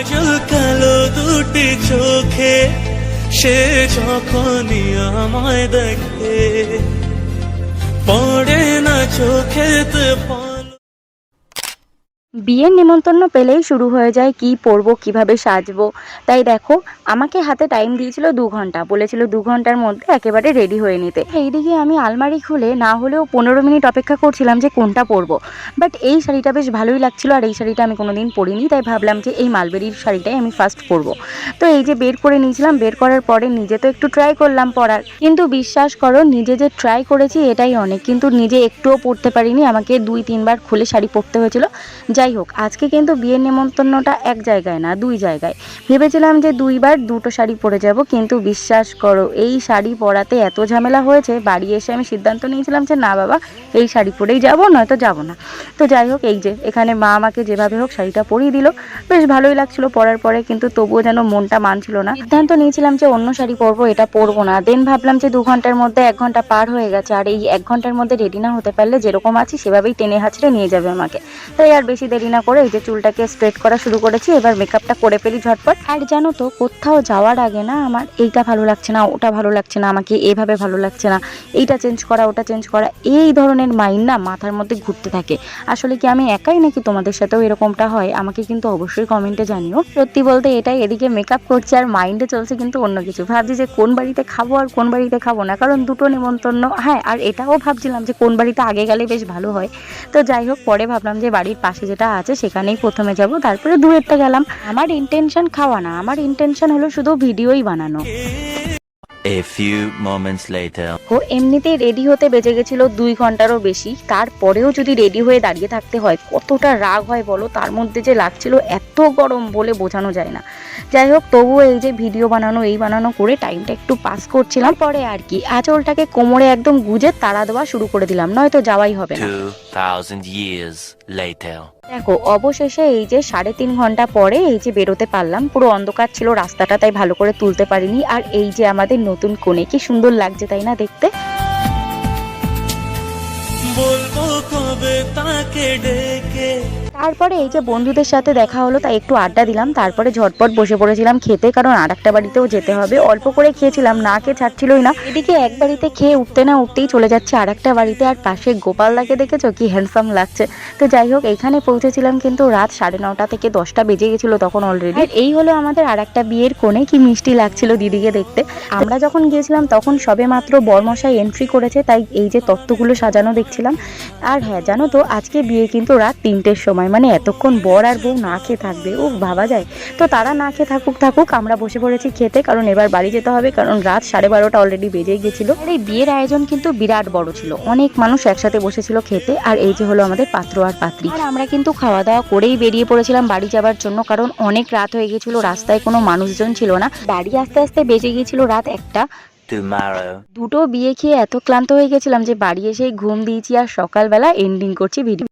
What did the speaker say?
কাজল কালো দুটি চোখে সে যখনই আমায় দেখে পড়ে না চোখেতে পল বিয়ের নিমন্ত্রণ পেলেই শুরু হয়ে যায় কি পরবো, কীভাবে সাজবো। তাই দেখো, আমাকে হাতে টাইম দিয়েছিল দু ঘণ্টা। বলেছিল দু ঘণ্টার মধ্যে একেবারে রেডি হয়ে নিতে। এইদিকে আমি আলমারি খুলে না হলেও পনেরো মিনিট অপেক্ষা করছিলাম যে কোনটা পরবো। বাট এই শাড়িটা বেশ ভালোই লাগছিল আর এই শাড়িটা আমি কোনোদিন পরিনি, তাই ভাবলাম যে এই মালবেরির শাড়িটাই আমি ফার্স্ট পরবো। তো এই যে বের করে নিয়েছিলাম, বের করার পরে নিজে তো একটু ট্রাই করলাম পরার। কিন্তু বিশ্বাস করো, নিজে যে ট্রাই করেছি এটাই অনেক। কিন্তু নিজে একটুও পরতে পারিনি। আমাকে দুই, তিনবার খুলে শাড়ি পরতে হয়েছিল। যাই হোক, আজকে কিন্তু বিয়ের নেমন্তন্নটা এক জায়গায় না, দুই জায়গায়। ভেবেছিলাম যে দুইবার দুটো শাড়ি পরে যাব, কিন্তু বিশ্বাস করো, এই শাড়ি পরাতে এত ঝামেলা হয়েছে, বাড়ি এসে আমি সিদ্ধান্ত নিয়েছিলাম যে না বাবা, এই শাড়ি পরেই যাব, নয়তো যাব না। তো যাই হোক, এই যে, এখানে মা আমাকে যেভাবে হোক শাড়িটা পরিয়ে দিল। বেশ ভালোই লাগছিল পরার পরে, কিন্তু তবুও যেন মনটা মানছিল না। সিদ্ধান্ত নিয়েছিলাম যে অন্য শাড়ি পরবো, এটা পরবো না। দেন ভাবলাম যে দু ঘণ্টার মধ্যে এক ঘণ্টা পার হয়ে গেছে, আর এই এক ঘণ্টার মধ্যে রেডি না হতে পারলে যেরকম আছি, সেভাবেই টেনে হাঁচড়ে নিয়ে যাবে আমাকে। তাই আর বেশি দেরি না করে এই যে চুলটাকে স্ট্রেট করা শুরু করেছি, এবার মেকআপটা করে ফেলি ঝটপট। আর জানো তো, কোথাও যাওয়ার আগে না আমার এইটা ভালো লাগছে না, ওটা ভালো লাগছে না, আমাকে এভাবে ভালো লাগছে না, এইটা চেঞ্জ করা, ওটা চেঞ্জ করা, এই ধরনের মাইন্ড না মাথার মধ্যে ঘুরতে থাকে। আসলে কি আমি একাই নাকি তোমাদের সাথেও এরকমটা হয়? আমাকে কিন্তু অবশ্যই কমেন্টে জানিও। সত্যি বলতে এটাই, এদিকে মেকআপ করছে আর মাইন্ডে চলছে কিন্তু অন্য কিছু। ভাবছি যে কোন বাড়িতে খাব আর কোন বাড়িতে খাব না, কারণ দুটো নেমন্তন্ন হ্যাঁ আর এটাও ভাবছিলাম যে কোন বাড়িতে আগে গেলে বেশ ভালো হয়। তো যাই হোক, পরে ভাবলাম যে বাড়ির পাশে যেটা আছে সেখানেই প্রথমে যাব তারপরে দুয়েরটা গেলাম। আমার ইন্টেনশন খাওয়া না আমার ইন্টেনশন হলো শুধু ভিডিওই বানানো। A few moments later. ও এমনিতেই রেডি হতে বেজে গেছিল দুই ঘন্টারও বেশি। তারপরেও যদি রেডি হয়ে দাঁড়িয়ে থাকতে হয় কতটা রাগ হয় বলো? তার মধ্যে যে লাগছিল এত গরম বলে বোঝানো যায় না। যাই হোক তবুও এই যে ভিডিও বানানো এই বানানো করে টাইমটা একটু পাস করছিলাম। পরে আর কি আঁচলটাকে কোমরে একদম গুজে তাড়া দেওয়া শুরু করে দিলাম। নয়তো যাওয়াই হবে না। 2,000 years. Later. দেখো অবশেষে এই যে সাড়ে তিন ঘণ্টা পরে এই যে বেরোতে পারলাম পুরো অন্ধকার ছিল রাস্তাটা তাই ভালো করে তুলতে পারিনি আর এই যে আমাদের নতুন কোণে কি সুন্দর লাগছে তাই না দেখতে বলব কবে তাকে ডেকে তারপরে এই যে বন্ধুদের সাথে দেখা হলো, তাই একটু আড্ডা দিলাম। তারপরে ঝটপট বসে পড়েছিলাম খেতে, কারণ আর একটা বাড়িতেও যেতে হবে। অল্প করে খেয়েছিলাম, না খেয়ে ছাড়ছিলই না। এদিকে এক বাড়িতে খেয়ে উঠতে না উঠতেই চলে যাচ্ছে আর একটা বাড়িতে, আর পাশে গোপালদাকে দেখেছ? কি হ্যান্ডসাম লাগছে। তো যাই হোক, এখানে পৌঁছেছিলাম কিন্তু রাত সাড়ে নটা থেকে দশটা বেজে গেছিল তখন অলরেডি এই হলো আমাদের আর একটা বিয়ের কোণে, কি মিষ্টি লাগছিল দিদিকে দেখতে। আমরা যখন গিয়েছিলাম, তখন সবে মাত্র বরমশাই এন্ট্রি করেছে, তাই এই যে তত্ত্বগুলো সাজানো দেখছিলাম। আর হ্যাঁ জানো তো, আজকে বিয়ে কিন্তু রাত তিনটের সময়। মানে এতক্ষণ বর আর বউ না খেয়ে থাকবে ও ভাবা যায়। তো তারা না খেয়ে থাকুক থাকুক আমরা বসে পড়েছি খেতে কারণ এবার বাড়ি যেতে হবে কারণ রাত সাড়ে বারোটা অলরেডি বেজে গেছিল। আর এই বিয়ের আয়োজন কিন্তু বিরাট বড় ছিল। অনেক মানুষ একসাথে বসেছিল খেতে আর এই যে হলো আমাদের পাত্র আর পাত্রী। আর আমরা কিন্তু খাওয়া দাওয়া করেই বেরিয়ে পড়েছিলাম বাড়ি যাবার জন্য কারণ অনেক রাত হয়ে গেছিল রাস্তায় কোনো মানুষজন ছিল না। বাড়ি আস্তে আস্তে বেজে গিয়েছিল রাত একটা. দুটো বিয়ে খেয়ে এত ক্লান্ত হয়ে গেছিলাম যে বাড়ি এসেই ঘুম দিয়েছি আর সকালবেলা এন্ডিং করছি ভিডিও